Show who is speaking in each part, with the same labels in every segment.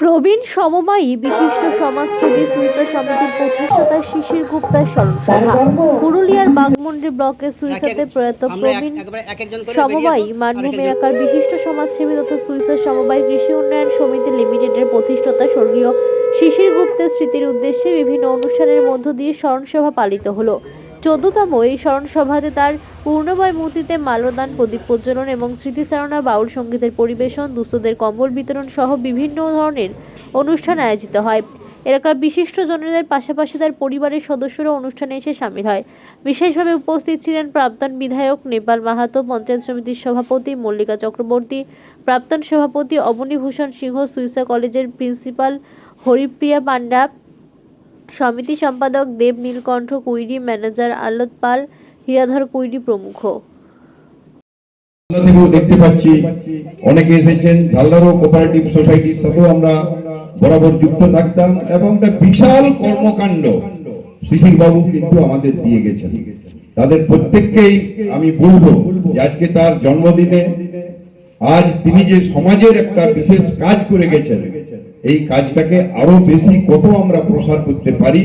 Speaker 1: প্রবীণ সমবায়ী বিশিষ্ট সমাজসেবী সুইসা সমিতির প্রতিষ্ঠাতা শিশির গুপ্তার স্মরণ সভা পুরুলিয়ার বাগমুন্ডি ব্লকের সুইসাতে প্রয়াত প্রবীণ সমবায়ী মানভূম এলাকার বিশিষ্ট সমাজসেবী তথা সুইসার সমবায় কৃষি উন্নয়ন সমিতি লিমিটেডের প্রতিষ্ঠাতা স্বর্গীয় শিশির গুপ্তের স্মৃতির উদ্দেশ্যে বিভিন্ন অনুষ্ঠানের মধ্য দিয়ে স্মরণসভা পালিত হলো। চোদ্দতম এই স্মরণসভাতে তার পূর্ণময় মূর্তিতে মাল্যদান, প্রদীপ প্রজ্বলন এবং স্মৃতিচারণা, বাউল সঙ্গীতের পরিবেশন, দুস্থদের কম্বল বিতরণ সহ বিভিন্ন ধরনের অনুষ্ঠান আয়োজিত হয়। এলাকার বিশিষ্ট জনদের পাশাপাশি তার পরিবারের সদস্যরা অনুষ্ঠানে এসে সামিল হয়। বিশেষভাবে উপস্থিত ছিলেন প্রাক্তন বিধায়ক নেপাল মাহাতো, পঞ্চায়েত সমিতির সভাপতি মল্লিকা চক্রবর্তী, প্রাক্তন সভাপতি অবনীভূষণ সিংহ, সুইসা কলেজের প্রিন্সিপাল হরিপ্রিয়া পান্ডা সমিতি সম্পাদক দেব নীলকণ্ঠ কুইরি, ম্যানেজার আল্লাদ পাল, হীরাধর কুইরি প্রমুখ।
Speaker 2: দেখতে পাচ্ছি, অনেকে এসেছেন ঝালদারো কোপারেটিভ সোসাইটির সাথেও আমরা বরাবর যুক্ত থাকতাম এবং একটা বিশাল কর্মকাণ্ড শিশির বাবু কিন্তু আমাদের দিয়ে গেছেন। তাদের প্রত্যেককেই আমি বলব যে আজকে তার জন্মদিনে আজ তিনি যে সমাজের একটা বিশেষ কাজ করে গেছেন এই কাজটাকে আরও বেশি কত আমরা প্রসার করতে পারি,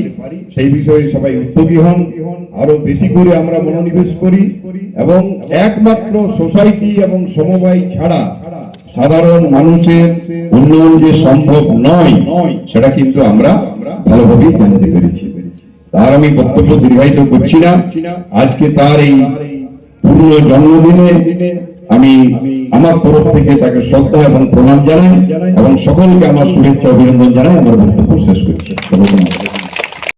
Speaker 2: সেই বিষয়ে সবাই উদ্যোগী হন, আরও বেশি করে আমরা মনোনিবেশ করি এবং একমাত্র সোসাইটি এবং সমবায় ছাড়া সাধারণ মানুষের উন্নয়ন যে সম্ভব নয়, সেটা কিন্তু আমরা ভালোভাবেই জানতে পেরেছি। তার আমি বক্তব্য দীর্ঘায়িত করছি না। আজকে তার এই পূর্ণ জন্মদিনে আমি আমার তরফ থেকে তাকে শ্রদ্ধা এবং প্রণাম জানাই এবং সকলকে আমার শুভেচ্ছা অভিনন্দন জানাই। আমার বক্তব্য শেষ করছি।